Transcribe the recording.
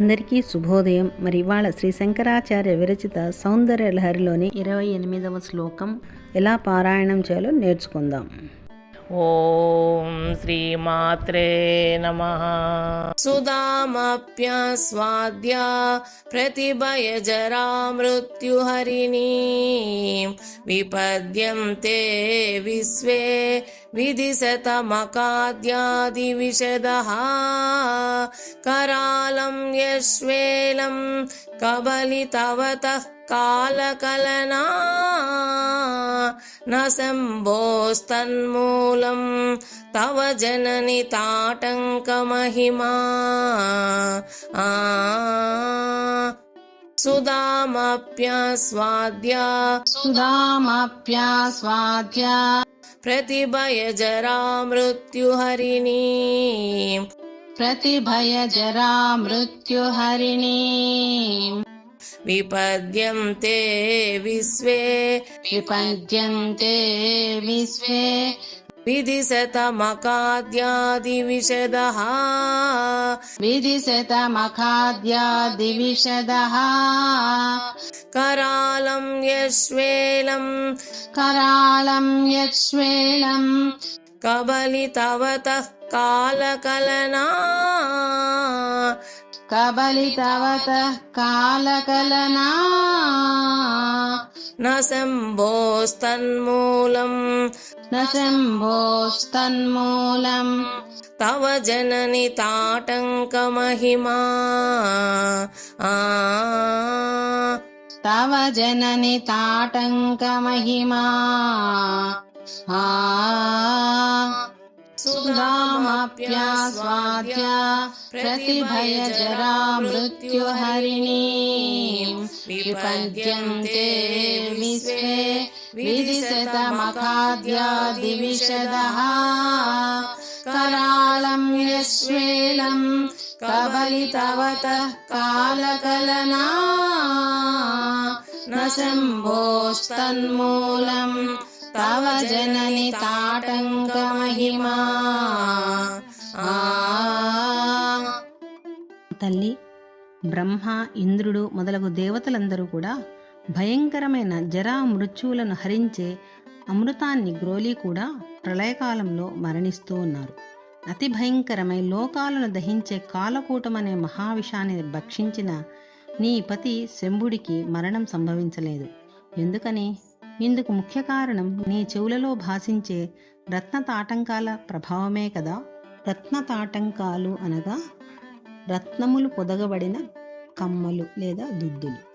అందరికీ శుభోదయం. మరి ఇవాళ శ్రీ శంకరాచార్య విరచిత సౌందర్య లహరిలోని ఇరవై ఎనిమిదవ శ్లోకం ఎలా పారాయణం చేయాలో నేర్చుకుందాం. ॐ श्रीमात्रे नमः। सुदामप्यस्वाद्या प्रतिभयजरा मृत्युहरिणीं। विपद्यन्ते विश्वे विधिशतमकाद्यादिविशदः करालं यश्वेलं कबलितवतः कालकलना न शम्भोस्तन्मूलं तव जननि ताटङ्कमहिमा। आ। सुदामप्यस्वाद्या। सुधामप्यास्वाद्य प्रतिभयजरा मृत्युहरिणीं। प्रतिभयजरा मृत्युहरिणीम् विपद्यन्ते विश्वे विपद्यन्ते विश्वे विधिशतमकाद्यादिविशदः विधिशतमखाद्यादिविशदः करालं यश्वेलं करालं यक्ष्वेलम् कबलितवतः कालकलना कबलितवतः कालकलना न शम्भोस्तन्मूलं न शम्भोस्तन्मूलम् तव जननि ताटङ्कमहिमा आ तव जननि ताटङ्कमहिमा आ सुधामप्यास्वाद्य प्रतिभयजरा मृत्युहरिणीम् विपद्यन्ते विश्वे विदिशतमखाद्यादिविशदः करालं यश्वेलम् कबलितवतः कालकलना न शम्भोस्तन्मूलम् तव जननि ताटङ्कमहिमा आ తల్లి బ్రహ్మ ఇంద్రుడు మొదలగు దేవతలందరూ కూడా భయంకరమైన జరా మృత్యువులను హరించే అమృతాన్ని గ్రోలి కూడా ప్రళయకాలంలో మరణిస్తూ ఉన్నారు అతి భయంకరమై లోకాలను దహించే కాలకూటమనే మహావిషాన్ని భక్షించిన నీ పతి శంభుడికి మరణం సంభవించలేదు ఎందుకని ఇందుకు ముఖ్య కారణం నీ చెవులలో భాషించే రత్న తాటంకాల ప్రభావమే కదా? రత్న తాటంకాలు అనగా రత్నములు పొదగబడిన కమ్మలు లేదా దుద్దులు.